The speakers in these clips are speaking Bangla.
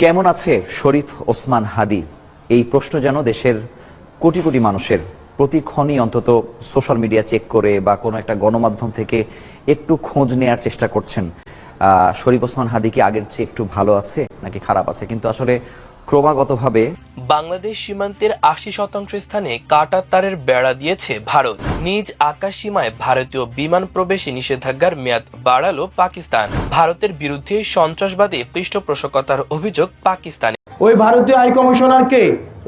কেমন আছে শরীফ ওসমান হাদি? এই প্রশ্ন যেন দেশের কোটি কোটি মানুষের প্রতিক্ষণই অন্তত সোশ্যাল মিডিয়া চেক করে বা কোনো একটা গণমাধ্যম থেকে একটু খোঁজ নেয়ার চেষ্টা করছেন। শরীফ ওসমান হাদি কি আগের চেয়ে একটু ভালো আছে নাকি খারাপ আছে? কিন্তু আসলে ক্রমাগতভাবে বাংলাদেশ সীমান্তের আশি শতাংশ স্থানে কাটার তারের বেড়া দিয়েছে ভারত। নিজ আকাশ সীমায় ভারতীয় বিমান প্রবেশে নিষেধাজ্ঞার মেয়াদ বাড়ালো পাকিস্তান। ভারতের বিরুদ্ধে সন্ত্রাসবাদী পৃষ্ঠপোষকতার অভিযোগ পাকিস্তানে। ওই ভারতীয় হাই কমিশনারকে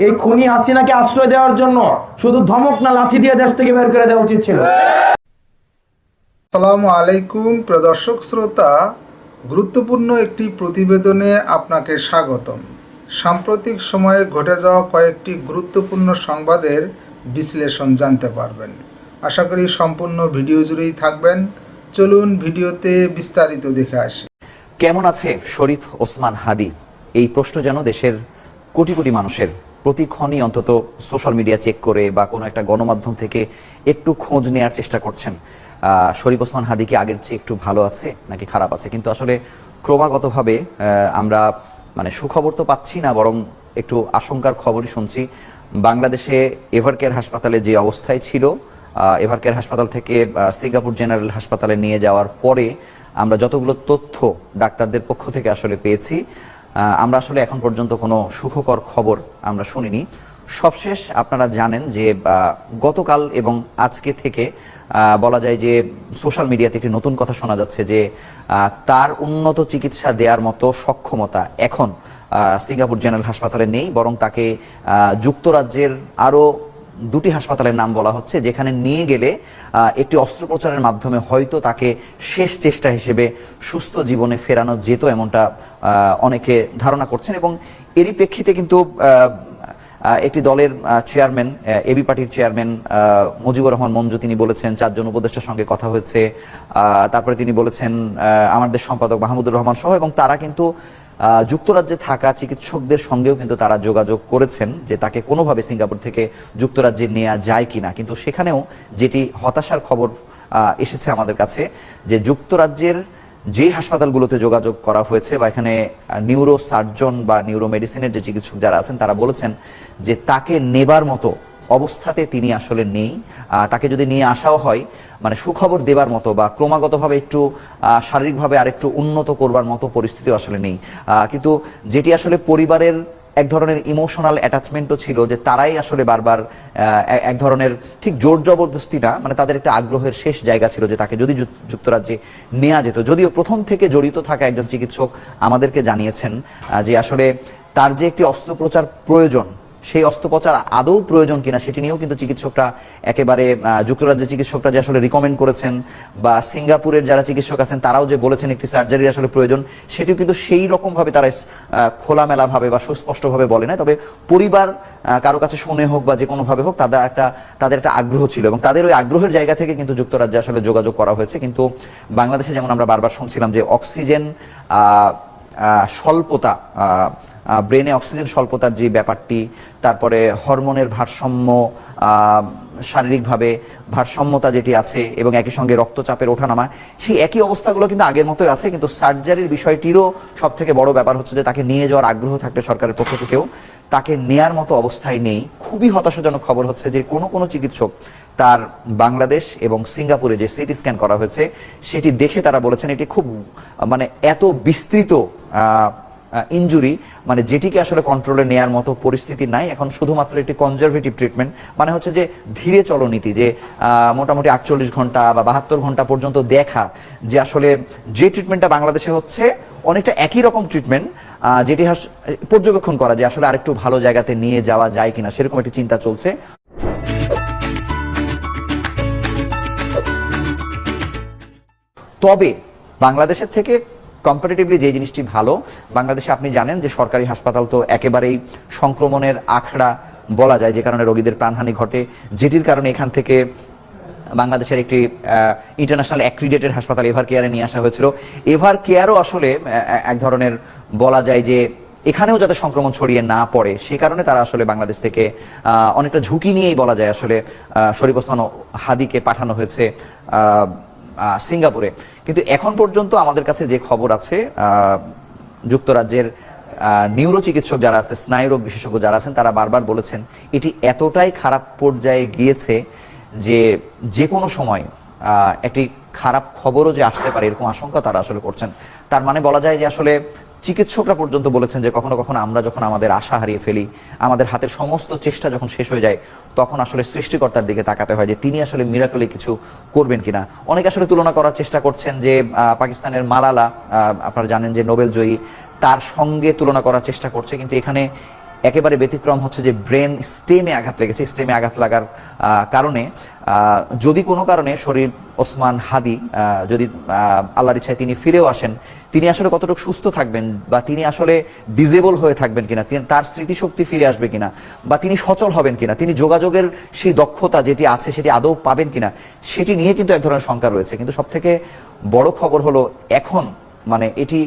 এই খুনি হাসিনাকে আশ্রয় দেওয়ার জন্য শুধু ধমক না লাথি দিয়ে দেশ থেকে বের করে দেওয়া উচিত ছিল। আসসালামু আলাইকুম প্রদর্শক শ্রোতা গুরুত্বপূর্ণ একটি প্রতিবেদনে আপনাকে স্বাগতম। সাম্প্রতিক সময়ে ঘটে যাওয়া কয়েকটি গুরুত্বপূর্ণ সংবাদের বিশ্লেষণ জানতে পারবেন। আশা করি সম্পূর্ণ ভিডিও জুড়েই থাকবেন। চলুন ভিডিওতে বিস্তারিত দেখে আসি। কেমন আছে শরীফ ওসমান হাদি? এই প্রশ্ন যেন দেশের কোটি কোটি মানুষের প্রতিক্ষণই অন্তত সোশ্যাল মিডিয়া চেক করে বা কোনো একটা গণমাধ্যম থেকে একটু খোঁজ নেয়ার চেষ্টা করছেন। শরীফ ওসমান হাদি কি আগের চেয়ে একটু ভালো আছে নাকি খারাপ আছে? কিন্তু আসলে ক্রমাগতভাবে আমরা মানে সুখবর তো পাচ্ছি না, বরং একটু আশঙ্কার খবরই শুনছি। বাংলাদেশে এভারকেয়ার হাসপাতালে যে অবস্থায় ছিল এভারকেয়ার হাসপাতাল থেকে সিঙ্গাপুর জেনারেল হাসপাতালে নিয়ে যাওয়ার পরে আমরা যতগুলো তথ্য ডাক্তারদের পক্ষ থেকে আসলে পেয়েছি আমরা আসলে এখন পর্যন্ত কোনো সুখকর খবর আমরা শুনিনি। সবশেষ আপনারা জানেন যে গতকাল এবং আজকে থেকে বলা যায় যে সোশ্যাল মিডিয়াতে একটি নতুন কথা শোনা যাচ্ছে যে তার উন্নত চিকিৎসা দেওয়ার মতো সক্ষমতা এখন সিঙ্গাপুর জেনারেল হাসপাতালে নেই, বরং তাকে যুক্তরাজ্যের আরও দুটি হাসপাতালের নাম বলা হচ্ছে, যেখানে নিয়ে গেলে একটি অস্ত্রোপচারের মাধ্যমে হয়তো তাকে শেষ চেষ্টা হিসেবে সুস্থ জীবনে ফেরানো যেত এমনটা অনেকে ধারণা করছেন এবং এরই প্রেক্ষিতে কিন্তু একটি দলের চেয়ারম্যান এবি পার্টির চেয়ারম্যান মুজিবুর রহমান মঞ্জু, তিনি বলেছেন চারজন উপদেষ্টার সঙ্গে কথা হয়েছে। তারপরে তিনি বলেছেন আমাদের সম্পাদক মাহমুদুর রহমান সহ এবং তারা কিন্তু যুক্তরাজ্যে থাকা চিকিৎসকদের সঙ্গেও কিন্তু তারা যোগাযোগ করেছেন যে তাকে কোনোভাবে সিঙ্গাপুর থেকে যুক্তরাজ্যে নেওয়া যায় কিনা। কিন্তু সেখানেও যেটি হতাশার খবর এসেছে আমাদের কাছে যে যুক্তরাজ্যের যে হাসপাতালগুলোতে যোগাযোগ করা হয়েছে বা এখানে নিউরো সার্জন বা নিউরো মেডিসিনের যে চিকিৎসক যারা আছেন, তারা বলেছেন যে তাকে নেবার মতো অবস্থাতে তিনি আসলে নেই। তাকে যদি নিয়ে আসাও হয় মানে সুখবর দেবার মতো বা ক্রমাগতভাবে একটু শারীরিকভাবে আরেকটু উন্নত করবার মতো পরিস্থিতি আসলে নেই। কিন্তু যেটি আসলে পরিবারের এক ধরনের ইমোশনাল অ্যাটাচমেন্টও ছিল যে তারাই আসলে বারবার এক- ধরনের ঠিক জোর জবরদস্তি না মানে তাদের একটা আগ্রহের শেষ জায়গা ছিল যে তাকে যদি যুক্তরাজ্যে নেওয়া যেত। যদিও প্রথম থেকে জড়িত থাকা একজন চিকিৎসক আমাদেরকে জানিয়েছেন যে আসলে তার যে একটি অস্ত্রোপচার প্রয়োজন সেই অস্ত্রোপচার আদৌ প্রয়োজন কিনা সেটি নিয়েও কিন্তু চিকিৎসকরা একেবারে যুক্তরাজ্যের চিকিৎসকরা যে আসলে রিকমেন্ড করেছেন বা সিঙ্গাপুরের যারা চিকিৎসক আছেন তারাও যে বলেছেন একটি সার্জারি আসলে প্রয়োজন সেটিও কিন্তু সেই রকম ভাবে তারা আহ, খোলামেলা ভাবে বা সুস্পষ্টভাবে বলে না তবে পরিবার কারও কাছে শুনে হোক বা যে কোনো ভাবে হোক তাদের একটা তাদের একটা আগ্রহ ছিল এবং তাদের ওই আগ্রহের জায়গা থেকে কিন্তু যুক্তরাজ্যে আসলে যোগাযোগ করা হয়েছে। কিন্তু বাংলাদেশে যেমন আমরা বারবার শুনছিলাম যে অক্সিজেন স্বল্পতা ব্রেনে অক্সিজেন স্বল্পতার যে ব্যাপারটি, তারপরে হরমোনের ভারসাম্য শারীরিকভাবে ভারসাম্যতা যেটি আছে এবং একই সঙ্গে রক্তচাপের ওঠানামা, সেই একই অবস্থাগুলো কিন্তু আগের মতোই আছে, কিন্তু সার্জারির বিষয়টিরও সব থেকে বড় ব্যাপার হচ্ছে যে তাকে নিয়ে যাওয়ার আগ্রহ থাকলে সরকারের পক্ষ থেকেও। তাকে নেয়ার মতো অবস্থায় নেই। খুবই হতাশাজনক খবর হচ্ছে যে কোনো কোনো চিকিৎসক তার বাংলাদেশ এবং সিঙ্গাপুরে যে সিটি স্ক্যান করা হয়েছে, সেটি দেখে তারা বলেছেন এটি খুব মানে এত বিস্তৃত আহ, ইনজুরি মানে যেটিকে আসলে কন্ট্রোলে নেয়ার মতো পরিস্থিতি নাই এখন শুধুমাত্র একটি কনজারভেটিভ ট্রিটমেন্ট মানে হচ্ছে যে ধীরে চলো নীতি যে মোটামুটি আটচল্লিশ ঘণ্টা বা বাহাত্তর ঘণ্টা পর্যন্ত দেখা যে আসলে যে ট্রিটমেন্টটা বাংলাদেশে হচ্ছে অনেকটা একই রকম ট্রিটমেন্ট যেটি পর্যবেক্ষণ করা যে আসলে আরেকটু ভালো জায়গাতে নিয়ে যাওয়া যায় কিনা সেরকম একটি চিন্তা চলছে। তবে বাংলাদেশের থেকে কম্পারেটিভলি যে জিনিসটি ভালো, বাংলাদেশে আপনি জানেন যে সরকারি হাসপাতাল তো একেবারেই সংক্রমণের আখড়া বলা যায়, যে কারণে রোগীদের প্রাণহানি ঘটে। যেটির কারণে এখান থেকে বাংলাদেশের একটি ইন্টারন্যাশনাল অ্যাক্রিডেটেড হাসপাতাল এভার কেয়ারে নিয়ে আসা হয়েছিল। এভার কেয়ারও আসলে এক ধরনের বলা যায় যে এখানেও যাতে সংক্রমণ ছড়িয়ে না পড়ে, সে কারণে তারা আসলে বাংলাদেশ থেকে অনেকটা ঝুঁকি নিয়েই বলা যায় আসলে শরীফ ওসমান হাদিকে পাঠানো হয়েছে সিঙ্গাপুরে। কিন্তু এখন পর্যন্ত আমাদের কাছে যে খবর আছে যুক্তরাজ্যের নিউরো চিকিৎসক যারা আছে স্নায়ুরোগ বিশেষজ্ঞ যারা আছেন, তারা বারবার বলেছেন, এটি এতটাই খারাপ পর্যায়ে গিয়েছে যে যে কোনো সময় একটি খারাপ খবরও যে আসতে পারে, এরকম আশঙ্কা তারা আসলে করছেন। তার মানে বলা যায় যে আসলে চিকিৎসকরা পর্যন্ত বলেছেন যে কখনো কখনো আমরা যখন আমাদের আশা হারিয়ে ফেলি, আমাদের হাতের সমস্ত চেষ্টা যখন শেষ হয়ে যায়, তখন আসলে সৃষ্টিকর্তার দিকে তাকাতে হয় যে তিনি আসলে মিরাকলে কিছু করবেন কিনা। অনেকে আসলে তুলনা করার চেষ্টা করছেন যে পাকিস্তানের মালালা আপনারা জানেন যে নোবেল জয়ী তার সঙ্গে তুলনা করার চেষ্টা করছে, কিন্তু এখানে একেবারে ব্যতিক্রম হচ্ছে যে ব্রেন স্টেমে আঘাত লেগেছে, স্টেমে আঘাত লাগার কারণে যদি কোনো কারণে শরীর ওসমান হাদি যদি আল্লাহর ইচ্ছায় তিনি ফিরেও আসেন, তিনি আসলে কতটুকু সুস্থ থাকবেন বা তিনি আসলে ডিজেবল হয়ে থাকবেন কিনা তার স্মৃতিশক্তি ফিরে আসবে কিনা, বা তিনি সচল হবেন কিনা, তিনি যোগাযোগের সেই দক্ষতা যেটি আছে সেটি আদৌ পাবেন কিনা, সেটি নিয়ে কিন্তু এক ধরনের শঙ্কা রয়েছে। কিন্তু সব থেকে বড় খবর হলো এখন মানে এটি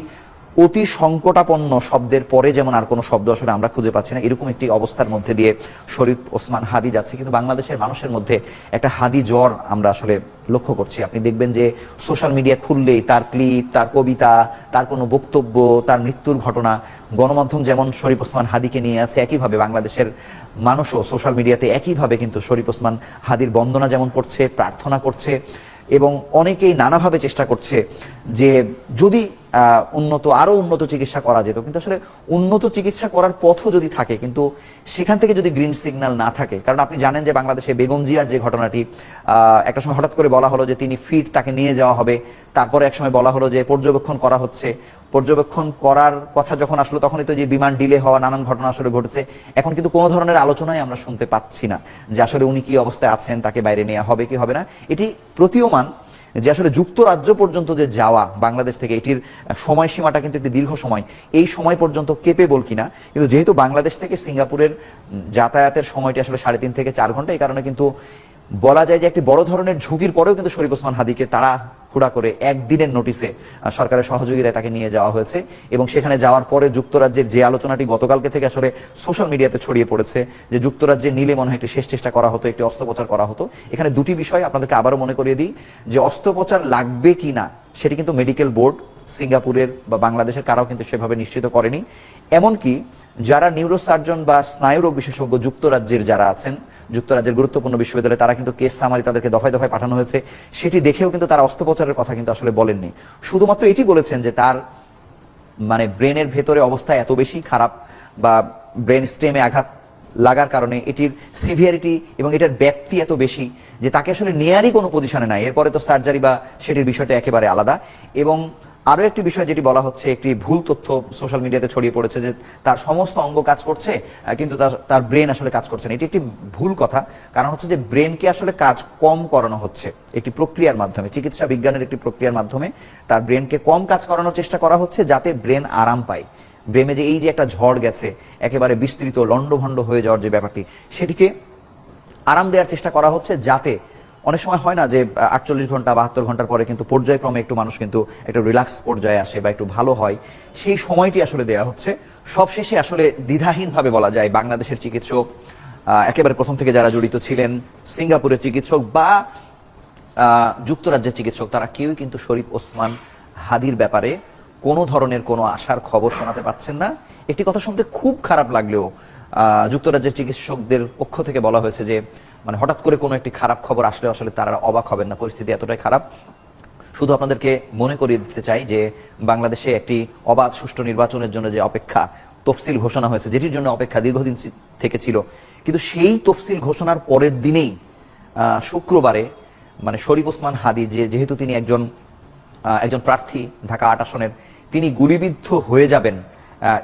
অতি সংকটাপন্ন শব্দের পরে যেমন আর কোনো শব্দ আসলে আমরা খুঁজে পাচ্ছি না, এরকম একটি অবস্থার মধ্যে দিয়ে শরীফ ওসমান হাদি যাচ্ছে। কিন্তু বাংলাদেশের মানুষের মধ্যে একটা হাদি জ্বর আমরা আসলে লক্ষ্য করছি। আপনি দেখবেন যে সোশ্যাল মিডিয়া খুললেই তার ক্লিপ, তার কবিতা, তার কোনো বক্তব্য, তার মৃত্যুর ঘটনা, গণমাধ্যম যেমন শরীফ ওসমান হাদিকে নিয়ে আছে, একইভাবে বাংলাদেশের মানুষও সোশ্যাল মিডিয়াতে একইভাবে কিন্তু শরীফ ওসমান হাদির বন্দনা যেমন করছে, প্রার্থনা করছে। এবং অনেকেই নানাভাবে চেষ্টা করছে যে যদি উন্নত আরও উন্নত চিকিৎসা করা যেত। কিন্তু আসলে উন্নত চিকিৎসা করার পথও যদি থাকে, কিন্তু সেখান থেকে যদি গ্রিন সিগন্যাল না থাকে, কারণ আপনি জানেন যে বাংলাদেশে বেগম জিয়ার যে ঘটনাটি একটা সময় হঠাৎ করে বলা হলো যে তিনি ফিট তাকে নিয়ে যাওয়া হবে, তারপরে এক সময় বলা হলো যে পর্যবেক্ষণ করা হচ্ছে। পর্যবেক্ষণ করার কথা যখন আসলো, তখনই তো যে বিমান ডিলে হওয়া নানান ঘটনা আসলে ঘটেছে। এখন কিন্তু কোনো ধরনের আলোচনাই আমরা শুনতে পাচ্ছি না যে আসলে উনি কি অবস্থায় আছেন, তাকে বাইরে নেওয়া হবে কি হবে না। এটি প্রতীয়মান যে আসলে যুক্তরাজ্য পর্যন্ত যে যাওয়া, বাংলাদেশ থেকে এটির সময়সীমাটা কিন্তু একটি দীর্ঘ সময়। এই সময় পর্যন্ত কেপেবল কিনা? কিন্তু যেহেতু বাংলাদেশ থেকে সিঙ্গাপুরের যাতায়াতের সময়টি আসলে সাড়ে তিন থেকে চার ঘণ্টা, এই কারণে কিন্তু বলা যায় যে একটি বড় ধরনের ঝুঁকির পরেও কিন্তু শরীফ ওসমান হাদিকে তারা হুড়া করে একদিনের নোটিসে সরকারের সহযোগিতায় তাকে নিয়ে যাওয়া হয়েছে এবং সেখানে যাওয়ার পরে যুক্তরাজ্যের যে আলোচনাটি গতকালকে থেকে আসলে সোশ্যাল মিডিয়াতে ছড়িয়ে পড়েছে, যে যুক্তরাজ্যে নিলে মনে হয় একটি শেষ চেষ্টা করা হতো, একটি অস্ত্রোপচার করা হতো। এখানে দুটি বিষয় আপনাদেরকে আবারও মনে করিয়ে দিই, যে অস্ত্রোপচার লাগবে কি না, সেটি কিন্তু মেডিকেল বোর্ড, সিঙ্গাপুরের বা বাংলাদেশের কারাও কিন্তু সেভাবে নিশ্চিত করেনি। এমনকি যারা নিউরোসার্জন বা স্নায়ুরোগ বিশেষজ্ঞ যুক্তরাজ্যের যারা আছেন যুক্তরাজ্যের গুরুত্বপূর্ণ বিশ্ববিদ্যালয়ে তারা কিন্তু কেস সামারি তাদেরকে দফায় দফায় পাঠানো হয়েছে। সেটি দেখেও কিন্তু তারা অস্ত্রোপচারের কথা কিন্তু আসলে বলেননি। শুধুমাত্র এটি বলেছেন যে তার মানে ব্রেনের ভেতরে অবস্থা এত বেশি খারাপ বা ব্রেন স্টেমে আঘাত লাগার কারণে এটির সিভিয়ারিটি এবং এটার ব্যাপ্তি এত বেশি যে তাকে আসলে নেয়ারই কোনো পজিশনে নাই। এরপরে তো সার্জারি বা সেটির বিষয়টা একেবারে আলাদা। এবং আরও একটি বিষয় যেটি বলা হচ্ছে, একটি ভুল তথ্য সোশ্যাল মিডিয়াতে ছড়িয়ে পড়েছে যে তার সমস্ত অঙ্গ কাজ করছে কিন্তু তার তার ব্রেন আসলে কাজ করছে না। এটি একটি ভুল কথা, কারণ হচ্ছে যে ব্রেনকে আসলে কাজ কম করানো হচ্ছে, একটি প্রক্রিয়ার মাধ্যমে, চিকিৎসা বিজ্ঞানের একটি প্রক্রিয়ার মাধ্যমে তার ব্রেনকে কম কাজ করানোর চেষ্টা করা হচ্ছে যাতে ব্রেন আরাম পায়। ব্রেনে যে এই যে একটা ঝড় গেছে, একেবারে বিস্তৃত, লণ্ডভণ্ড হয়ে যাওয়ার যে ব্যাপারটি, সেটিকে আরাম দেওয়ার চেষ্টা করা হচ্ছে যাতে অনেক সময় হয় না যে আটচল্লিশ ঘণ্টা, বাহাত্তর ঘণ্টার পরে কিন্তু পর্যায়ক্রমে একটু মানুষ কিন্তু একটু রিল্যাক্স পর্যায়ে আসে বা একটু ভালো হয়। সেই সময়টি আসলে দেয়া হচ্ছে। সবশেষে আসলে দ্বিধাহীনভাবে বলা যায় বাংলাদেশের চিকিৎসক একেবারে প্রথম থেকে যারা জড়িত ছিলেন, সিঙ্গাপুরের চিকিৎসক বা যুক্তরাজ্যের চিকিৎসক, তারা কেউই কিন্তু শরীফ ওসমান হাদির ব্যাপারে কোনো ধরনের কোনো আশার খবর শোনাতে পারছেন না। একটি কথা শুনতে খুব খারাপ লাগলেও যুক্তরাজ্যের চিকিৎসকদের পক্ষ থেকে বলা হয়েছে যে মানে হঠাৎ করে কোনো একটি খারাপ খবর আসলে আসলে তারা অবাক হবেন না, পরিস্থিতি এতটাই খারাপ। শুধু আপনাদেরকে মনে করিয়ে দিতে চাই যে বাংলাদেশে একটি অবাধ সুষ্ঠু নির্বাচনের জন্য যে অপেক্ষা, তফসিল ঘোষণা হয়েছে, যেটির জন্য অপেক্ষা দীর্ঘদিন থেকে ছিল। কিন্তু সেই তফসিল ঘোষণার পরের দিনেই শুক্রবারে মানে শরীফ ওসমান হাদি যে যেহেতু তিনি একজন একজন প্রার্থী ঢাকা আট আসনের, তিনি গুলিবিদ্ধ হয়ে যাবেন।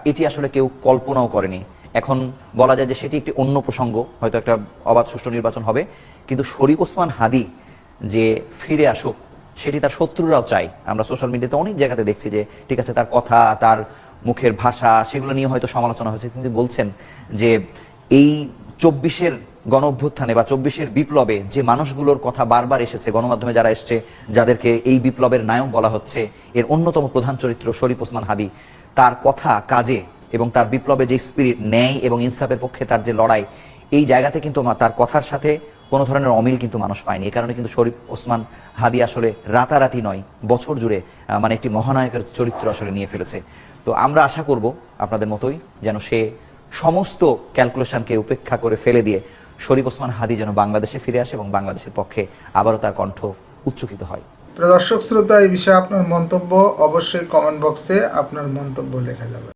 এটি আসলে কেউ কল্পনাও করেনি। এখন বলা যায় যে সেটি একটি অন্য প্রসঙ্গ, হয়তো একটা অবাধ সুষ্ঠু নির্বাচন হবে। কিন্তু শরীফ ওসমান হাদি যে ফিরে আসুক, সেটি তার শত্রুরাও চাই আমরা সোশ্যাল মিডিয়াতে অনেক জায়গাতে দেখছি যে, ঠিক আছে, তার কথা, তার মুখের ভাষা, সেগুলো নিয়ে হয়তো সমালোচনা হয়েছে। কিন্তু বলছেন যে, এই চব্বিশের গণ অভ্যুত্থানে বা চব্বিশের বিপ্লবে যে মানুষগুলোর কথা বারবার এসেছে, গণমাধ্যমে যারা এসছে, যাদেরকে এই বিপ্লবের নায়ক বলা হচ্ছে, এর অন্যতম প্রধান চরিত্র শরীফ ওসমান হাদি। তার কথা কাজে এবং তার বিপ্লবে যে স্পিরিট ন্যায় এবং ইনসাফের পক্ষে তার যে লড়াই, এই জায়গাতে কিন্তু তার কথার সাথে কোনো ধরনের অমিল কিন্তু মানুষ পায়নি। এই কারণে কিন্তু শরীফ ওসমান হাদি আসলে রাতারাতি নয়, বছর জুড়ে মানে একটি মহানায়কের চরিত্র আসলে নিয়ে ফেলেছে। তো আমরা আশা করব আপনাদের মতোই যেন সে সমস্ত ক্যালকুলেশনকে উপেক্ষা করে ফেলে দিয়ে শরীফ ওসমান হাদি যেন বাংলাদেশে ফিরে আসে এবং বাংলাদেশের পক্ষে আবারও তার কণ্ঠ উচ্চকিত হয়। দর্শক, শ্রোতা, এই বিষয়ে আপনার মন্তব্য অবশ্যই কমেন্ট বক্সে আপনার মন্তব্য লেখা যাবে।